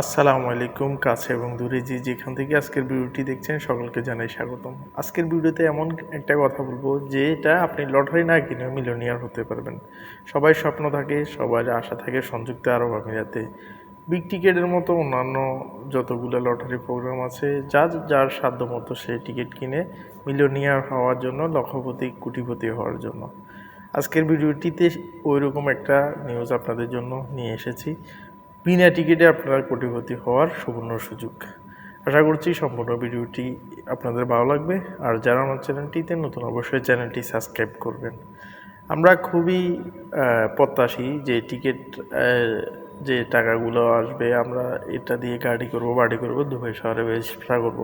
আসসালামু আলাইকুম, কাছে এবং দূরে যে যেখান থেকে আজকের ভিডিওটি দেখছেন সকলকে জানাই স্বাগতম। আজকের ভিডিওতে এমন একটা কথা বলব যে এটা আপনি লটারি না কিনেও মিলিয়নিয়ার হতে পারবেন। সবাই স্বপ্ন থাকে, সবার আশা থাকে সংযুক্ত আরব আমিরাতে। বিগ টিকেটের মতো অন্যান্য যতগুলো লটারি প্রোগ্রাম আছে, যার যার সাধ্য মতো সে টিকিট কিনে মিলিয়নিয়ার হওয়ার জন্য, লক্ষপতি, কোটিপতি হওয়ার জন্য। আজকের ভিডিওটিতে ওইরকম একটা নিউজ আপনাদের জন্য নিয়ে এসেছি। বিনা টিকিটে আপনারা কোটিপতি হওয়ার সুবর্ণ সুযোগ। আশা করছি সম্পূর্ণ ভিডিওটি আপনাদের ভালো লাগবে। আর যারা আমার চ্যানেলটিতে নতুন, অবশ্যই চ্যানেলটি সাবস্ক্রাইব করবেন। আমরা খুবই প্রত্যাশী যে টিকিট যে টাকাগুলো আসবে, আমরা এটা দিয়ে গাড়ি করব, বাড়ি করব, দুবাই শহরে ব্যবসা করব।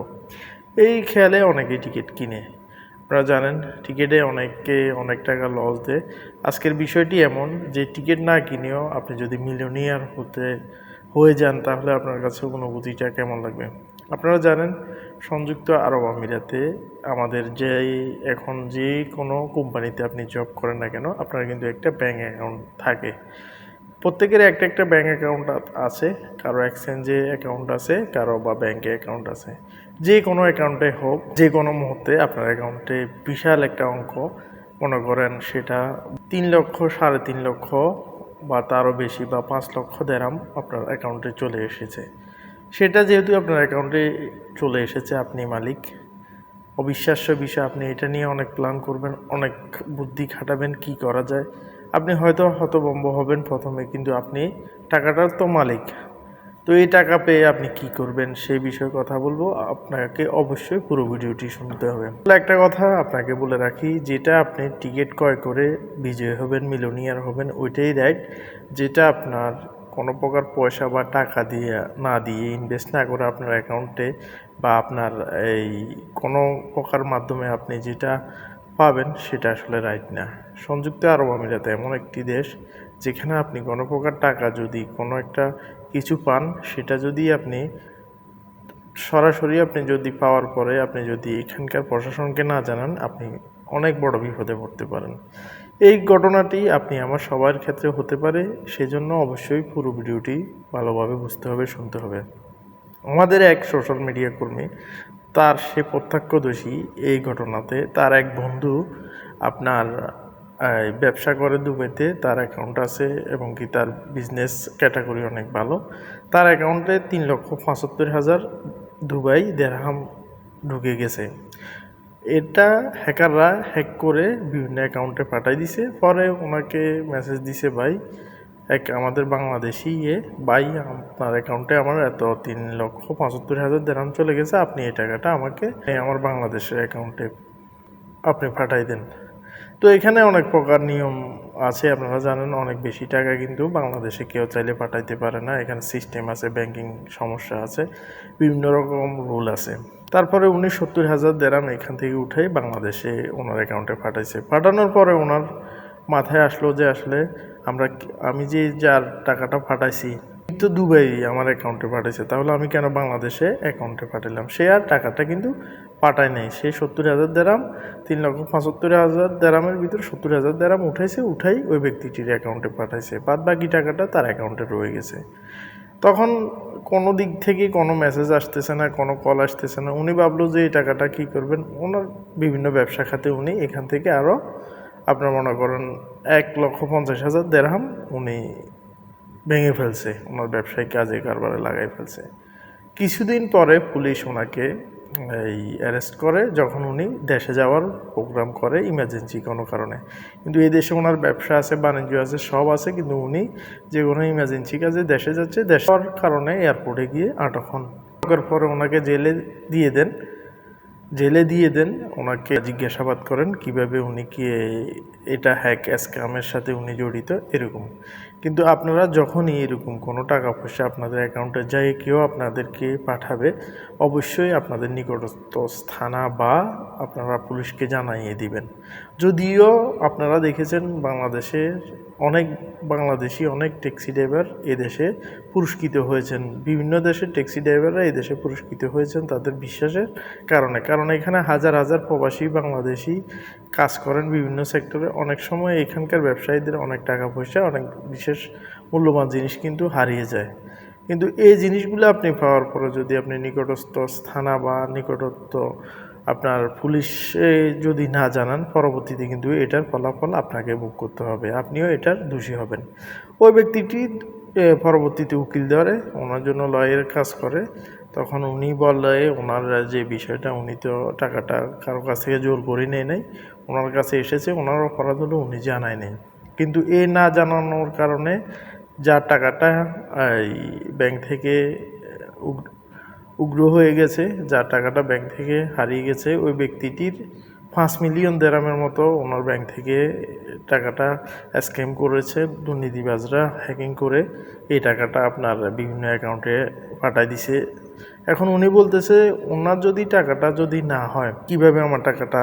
এই খেয়ালে অনেকেই টিকিট কিনে। আপনারা জানেন, টিকিটে অনেককে অনেক টাকা লস দেয়। আজকের বিষয়টি এমন যে, টিকিট না কিনেও আপনি যদি মিলিয়নিয়ার হতে, হয়ে যান, তাহলে আপনার কাছে অনুভূতিটা কেমন লাগবে? আপনারা জানেন, সংযুক্ত আরব আমিরাতে আমাদের যে, এখন যে কোনো কোম্পানিতে আপনি জব করেন না কেন, আপনার কিন্তু একটা ব্যাঙ্ক অ্যাকাউন্ট থাকে। প্রত্যেকের একটা একটা ব্যাঙ্ক অ্যাকাউন্ট আছে, কারও এক্সচেঞ্জে অ্যাকাউন্ট আছে, কারও বা ব্যাঙ্কে অ্যাকাউন্ট আছে। যে কোনো অ্যাকাউন্টে হোক, যে কোনো মুহূর্তে আপনার অ্যাকাউন্টে বিশাল একটা অঙ্ক, মনে করেন সেটা তিন লক্ষ, সাড়ে তিন লক্ষ বা তারও বেশি বা পাঁচ লক্ষ দেরাম আপনার অ্যাকাউন্টে চলে এসেছে। সেটা যেহেতু আপনার অ্যাকাউন্টে চলে এসেছে, আপনি মালিক। অবিশ্বাস্য বিষয়, আপনি এটা নিয়ে অনেক প্ল্যান করবেন, অনেক বুদ্ধি খাটাবেন, কি করা যায়। আপনি হয়তো হতবম্ব হবেন প্রথমে, কিন্তু আপনি টাকাটার তো মালিক। তো এই টাকা পেয়ে আপনি কি করবেন সেই বিষয়ে কথা বলব। আপনাকে অবশ্যই পুরো ভিডিওটি শুনতে হবে। একটা কথা আপনাকে বলে রাখি, যেটা আপনি টিকিট ক্রয় করে বিজয় হবেন মিলোনিয়ার হবেন, ওইটাই রাইট যেটা আপনার কোনো প্রকার পয়সা বা টাকা দিয়ে, না দিয়ে ইনভেস্ট না করে আপনার অ্যাকাউন্টে বা আপনার এই কোনো প্রকার মাধ্যমে আপনি যেটা পাবেন সেটা আসলে রাইট না। সংযুক্ত আরব আমিরাত এমন একটি দেশ যেখানে আপনি কোনো প্রকার টাকা যদি কোনো একটা কিছু পান, সেটা যদি আপনি সরাসরি আপনি যদি পাওয়ার পরে আপনি যদি এখানকার প্রশাসনকে না জানান, আপনি অনেক বড় বিপদে পড়তে পারেন। এই ঘটনাটি আপনি আমার সবার ক্ষেত্রে হতে পারে, সেজন্য অবশ্যই পুরো ভিডিওটি ভালোভাবে বুঝতে হবে, শুনতে হবে। আমাদের এক সোশ্যাল মিডিয়া কর্মী, তার সে প্রত্যক্ষদর্শী এই ঘটনাতে তার এক বন্ধু আপনার ব্যবসা করে দুবাইতে তার অ্যাকাউন্ট আছে এবং কি তার বিজনেস ক্যাটাগরি অনেক ভালো। তার অ্যাকাউন্টে তিন লক্ষ পঁচাত্তর হাজার দুবাই দেড়হাম ঢুকে গেছে। এটা হ্যাকাররা হ্যাক করে বিভিন্ন অ্যাকাউন্টে পাঠাই দিছে। পরে ওনাকে মেসেজ দিছে, ভাই, এক আমাদের বাংলাদেশি ইয়ে ভাই, আপনার অ্যাকাউন্টে আমার এত তিন লক্ষ পঁচাত্তর হাজার দেরাম চলে গেছে। আপনি এই টাকাটা আমাকে আমার বাংলাদেশের অ্যাকাউন্টে আপনি পাঠাই দেন। তো এখানে অনেক প্রকার নিয়ম আছে, আপনারা জানেন, অনেক বেশি টাকা কিন্তু বাংলাদেশে কেউ চাইলে পাঠাইতে পারে না। এখানে সিস্টেম আছে ব্যাংকিং সমস্যা আছে, বিভিন্ন রকম রুল আছে। তারপরে উনি সত্তর হাজার দেরাম এখান থেকে উঠাই বাংলাদেশে ওনার অ্যাকাউন্টে পাঠাইছে। পাঠানোর পরে ওনার মাথায় আসলো যে আসলে আমরা আমি যে যার টাকাটা পাঠাইছি তো দুবাই আমার অ্যাকাউন্টে পাঠাইছে, তাহলে আমি কেন বাংলাদেশে অ্যাকাউন্টে পাঠালাম সে আর টাকাটা কিন্তু পাঠায় নাই। সেই সত্তর হাজার দেরাম, তিন লক্ষ পঁচাত্তর হাজার দেরামের ভিতরে সত্তর হাজার দেরাম উঠাইছে, উঠাই ওই ব্যক্তিটির অ্যাকাউন্টে পাঠাইছে। বাদ বাকি টাকাটা তার অ্যাকাউন্টে রয়ে গেছে। তখন কোনো দিক থেকে কোনো মেসেজ আসতেছে না, কোনো কল আসতেছে না। উনি ভাবলো যে এই টাকাটা কী করবেন? ওনার বিভিন্ন ব্যবসা খাতে উনি এখান থেকে আরও আপনার মনে করেন এক লক্ষ পঞ্চাশ হাজার দেড়হাম উনি ভেঙে ফেলছে। ওনার ব্যবসায়িক কাজে কারবারে লাগাই ফেলছে। কিছুদিন পরে পুলিশ ওনাকে এই অ্যারেস্ট করে যখন উনি দেশে যাওয়ার প্রোগ্রাম করে ইমার্জেন্সি কোনো কারণে। কিন্তু এই দেশে ওনার ব্যবসা আছে, বাণিজ্য আছে, সব আছে, কিন্তু উনি যে কোনো ইমার্জেন্সি কাজে দেশে যাচ্ছে, দেশের কারণে এয়ারপোর্টে গিয়ে আটক হন। পরে ওনাকে জেলে দিয়ে দেন। জেলে দিয়ে দেন, ওনাকে জিজ্ঞাসাবাদ করেন কীভাবে উনি কি এটা হ্যাক, স্ক্যামের সাথে উনি জড়িত, এরকম। কিন্তু আপনারা যখনই এরকম কোনো টাকা পয়সা আপনাদের অ্যাকাউন্টে যায়, কেউ আপনাদেরকে পাঠাবে, অবশ্যই আপনাদের নিকটস্থ থানা বা আপনারা পুলিশকে জানাইয়ে দিবেন। যদিও আপনারা দেখেছেন বাংলাদেশের অনেক বাংলাদেশি, অনেক ট্যাক্সি ড্রাইভার এদেশে পুরস্কৃত হয়েছেন। বিভিন্ন দেশের ট্যাক্সি ড্রাইভাররা এদেশে পুরস্কৃত হয়েছেন তাদের বিশ্বাসের কারণে। কারণ এখানে হাজার হাজার প্রবাসী বাংলাদেশি কাজ করেন বিভিন্ন সেক্টরে অনেক সময় এখানকার ব্যবসায়ীদের অনেক টাকা পয়সা, অনেক বিশেষ মূল্যবান জিনিস কিন্তু হারিয়ে যায়। কিন্তু এই জিনিসগুলো আপনি পাওয়ার পরে যদি আপনি নিকটস্থ স্থানা বা নিকটস্থ আপনার পুলিশে যদি না জানান, পরবর্তীতে কিন্তু এটার ফলাফল আপনাকে ভোগ করতে হবে। আপনিও এটার দোষী হবেন। ওই ব্যক্তিটি পরবর্তীতে উকিল ধরে ওনার জন্য লয়ের কাজ করে। তখন উনি বললে ওনার যে বিষয়টা, উনি তো টাকাটা কারও কাছ থেকে জোর করে নেয় নাই। ওনার কাছে এসেছে, ওনার অপরাধ হলো উনি জানায় নেই কিন্তু এ না জানানোর কারণে যার টাকাটা, এই, ব্যাংক থেকে উগ্র হয়ে গেছে, যার টাকাটা ব্যাংক থেকে হারিয়ে গেছে। ওই ব্যক্তিটির পাঁচ মিলিয়ন দেরামের মতো ওনার ব্যাংক থেকে টাকাটা স্ক্যাম করেছে। দুর্নীতিবাজরা হ্যাকিং করে এই টাকাটা আপনার বিভিন্ন অ্যাকাউন্টে পাঠায় দিছে। এখন উনি বলতেছে, ওনার যদি টাকাটা যদি না হয়, কীভাবে আমার টাকাটা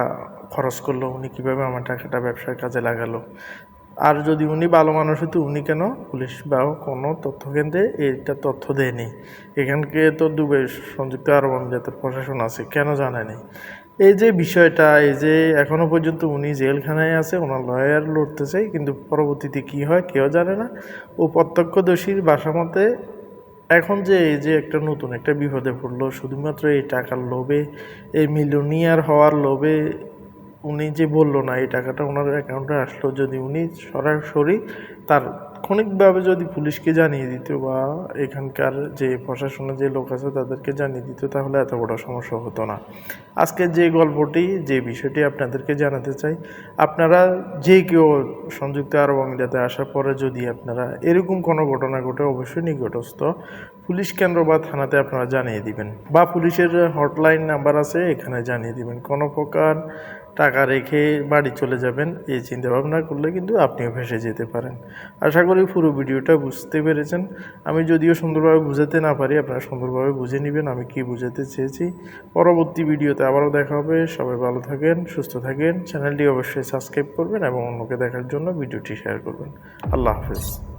খরচ করল? উনি কীভাবে আমার টাকাটা ব্যবসার কাজে লাগালো? আর যদি উনি ভালো মানুষ হতো, উনি কেন পুলিশ বা কোনো তথ্য কেন্দ্রে এইটা তথ্য দেয়নি? এখানকে তো দুবে সংযুক্ত আরব আমিরাতের প্রশাসন আছে, কেন জানায়নি? এই যে বিষয়টা, এই যে এখনও পর্যন্ত উনি জেলখানায় আছে, ওনার লয়ার লড়তেছে, কিন্তু পরবর্তীতে কি হয় কেউ জানে না। ও প্রত্যক্ষদর্শীর বাসা মতে, এখন যে এই যে একটা নতুন একটা বিপদে পড়ল, শুধুমাত্র এই টাকার লোভে, এই মিলিয়নিয়ার হওয়ার লোভে উনি যে বলল না, এই টাকাটা ওনার অ্যাকাউন্টে আসলো, যদি উনি সরাসরি তার ক্ষণিকভাবে যদি পুলিশকে জানিয়ে দিত বা এখানকার যে প্রশাসনের যে লোক আছে তাদেরকে জানিয়ে দিত, তাহলে এত বড় সমস্যা হতো না। আজকের যে গল্পটি, যে বিষয়টি আপনাদেরকে জানাতে চাই, আপনারা যে কেউ সংযুক্ত আরব আমিরাতে আসার পরে যদি আপনারা এরকম কোনো ঘটনা ঘটে, অবশ্যই নিকটস্থ পুলিশ কেন্দ্র বা থানাতে আপনারা জানিয়ে দিবেন। বা পুলিশের হটলাইন নাম্বার আছে, এখানে জানিয়ে দিবেন। কোনো প্রকার টাকা রেখে বাড়ি চলে যাবেন, এই চিন্তা ভাবনা করলে কিন্তু আপনিও ভেসে যেতে পারেন। আশা করি পুরো ভিডিওটা বুঝতে পেরেছেন। আমি যদিও সুন্দরভাবে বুঝাতে না পারি, আপনারা সুন্দরভাবে বুঝে নেবেন আমি কি বুঝাতে চেয়েছি। পরবর্তী ভিডিওতে আবারও দেখা হবে। সবাই ভালো থাকেন, সুস্থ থাকেন। চ্যানেলটি অবশ্যই সাবস্ক্রাইব করবেন এবং অন্যকে দেখার জন্য ভিডিওটি শেয়ার করবেন। আল্লাহ হাফেজ।